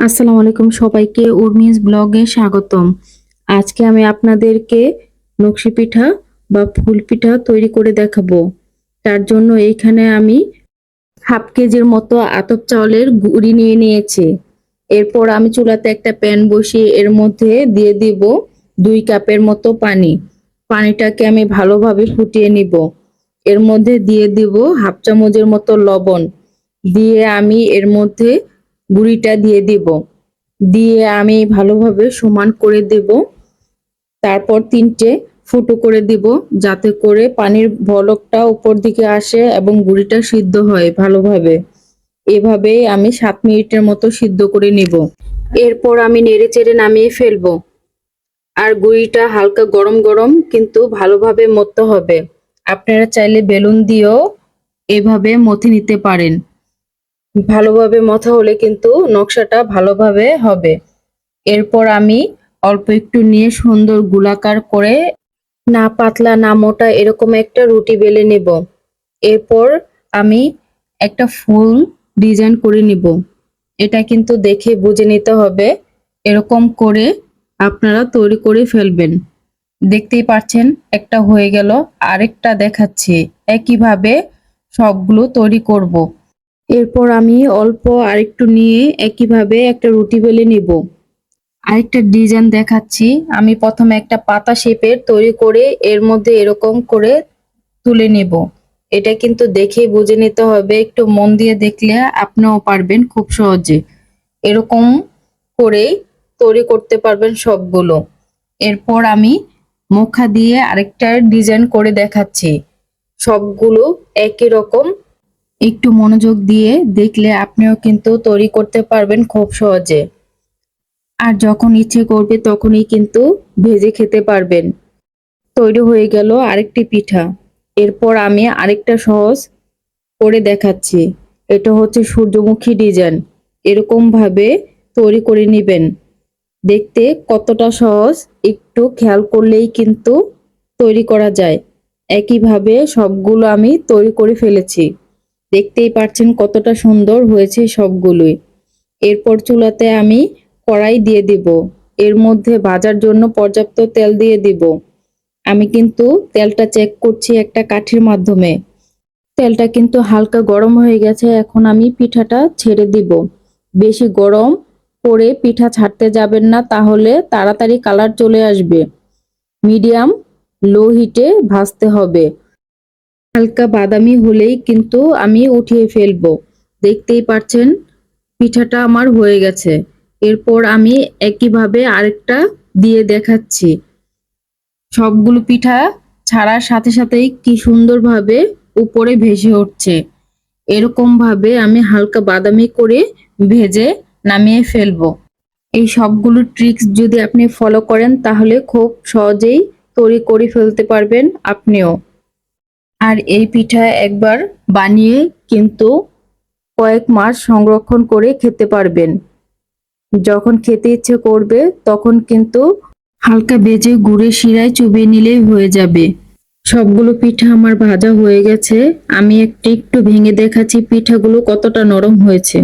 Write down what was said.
আসসালামু আলাইকুম সবাইকে উর্মিজ ব্লগে স্বাগতম। আজকে আমি আপনাদেরকে নকশি পিঠা বা ফুল পিঠা তৈরি করে দেখাবো। তার জন্য এইখানে আমি হাফ কেজির মতো আতপ চাউলের গুঁড়ি নিয়ে নিয়েছি। এরপর আমি চুলাতে একটা প্যান বসিয়ে এর মধ্যে দিয়ে দিব দুই কাপের মতো পানি। পানিটাকে আমি ভালোভাবে ফুটিয়ে নিব। এর মধ্যে দিয়ে দিব হাফ চামচের মতো লবণ। দিয়ে আমি এর মধ্যে গুঁড়িটা দিয়ে দিব। দিয়ে আমি ভালোভাবে সমান করে দেব। তারপর তিনটে ফুটো করে দিব যাতে করে পানির বলকটা উপর দিকে আসে এবং গুঁড়িটা সিদ্ধ হয় ভালোভাবে। এভাবেই আমি সাত মিনিটের মতো সিদ্ধ করে নিব। এরপর আমি নেড়ে চেড়ে নামিয়ে ফেলব। আর গুঁড়িটা হালকা গরম গরম কিন্তু ভালোভাবে মতে হবে। আপনারা চাইলে বেলুন দিয়েও এভাবে মথে নিতে পারেন। ভালোভাবে মথা হলে কিন্তু নকশাটা ভালোভাবে হবে। এরপর আমি অল্প একটু নিয়ে সুন্দর গোলাকার করে না পাতলা না মোটা এরকম একটা রুটি বেলে নেব। এরপর আমি একটা ফুল ডিজাইন করে নিব। এটা কিন্তু দেখে বুঝে নিতে হবে। এরকম করে আপনারা তৈরি করে ফেলবেন। দেখতেই পাচ্ছেন, একটা হয়ে গেল। আরেকটা দেখাচ্ছে। একইভাবে সবগুলো তৈরি করব। এরপর আমি অল্প আরেকটু নিয়ে একইভাবে একটা রুটি বেলে নিব। আরেকটা ডিজাইন দেখাচ্ছি। আমি প্রথমে একটা পাতা শেপের তৈরি করে এর মধ্যে এরকম করে তুলে নেব। এটা কিন্তু দেখেই বুঝে নিতে হবে। একটু মন দিয়ে দেখলে আপনিও পারবেন খুব সহজে। এরকম করেই তৈরি করতে পারবেন সবগুলো। এরপর আমি মুখা দিয়ে আরেকটা ডিজাইন করে দেখাচ্ছি। সবগুলো একই রকম একটু মনোযোগ দিয়ে দেখলে আপনিও কিন্তু তৈরি করতে পারবেন খুব সহজে। আর যখন ইচ্ছে করবে তখনই কিন্তু ভেজে খেতে পারবেন। তৈরি হয়ে গেল আরেকটি পিঠা। এরপর আমি আরেকটা সহজ করে দেখাচ্ছি। এটা হচ্ছে সূর্যমুখী ডিজাইন। এরকম ভাবে তৈরি করে নেবেন। দেখতে কতটা সহজ, একটু খেয়াল করলেই কিন্তু তৈরি করা যায়। একইভাবে সবগুলো আমি তৈরি করে ফেলেছি। দেখতেই পাচ্ছেন কতটা সুন্দর হয়েছে সবগুলোই। এরপর চুলাতে আমি কড়াই দিয়ে দিব। এর মধ্যে ভাজার জন্য পর্যাপ্ত তেল দিয়ে দিব। আমি কিন্তু তেলটা চেক করছি একটা কাঠির মাধ্যমে। তেলটা কিন্তু হালকা গরম হয়ে গেছে, এখন আমি পিঠাটা ছেড়ে দিব। বেশি গরম করে পিঠা ছাড়তে যাবেন না, তাহলে তাড়াতাড়ি কালার চলে আসবে। মিডিয়াম লো হিটে ভাজতে হবে। হালকা বাদামি হলেই কিন্তু আমি উঠিয়ে ফেলব। দেখতেই পাচ্ছেন পিঠাটা আমার হয়ে গেছে। এরপর আমি একইভাবে আরেকটা দিয়ে দেখাচ্ছি। সবগুলো পিঠা ছাড়ার সাথে সাথেই কি সুন্দরভাবে উপরে ভেসে উঠছে। এরকম ভাবে আমি হালকা বাদামি করে ভেজে নামিয়ে ফেলব। এই সবগুলো ট্রিক্স যদি আপনি ফলো করেন, তাহলে খুব সহজেই তৈরি করে ফেলতে পারবেন আপনিও। আর এই পিঠা একবার বানিয়ে কিন্তু কয়েক মাস সংরক্ষণ করে খেতে পারবেন। যখন খেতে ইচ্ছে করবে, তখন কিন্তু হালকা বেজে গুড়ে শিরায় চুবিয়ে নিলেই হয়ে যাবে। সবগুলো পিঠা আমার ভাজা হয়ে গেছে। আমি একটু একটু ভেঙে দেখাচ্ছি পিঠাগুলো কতটা নরম হয়েছে।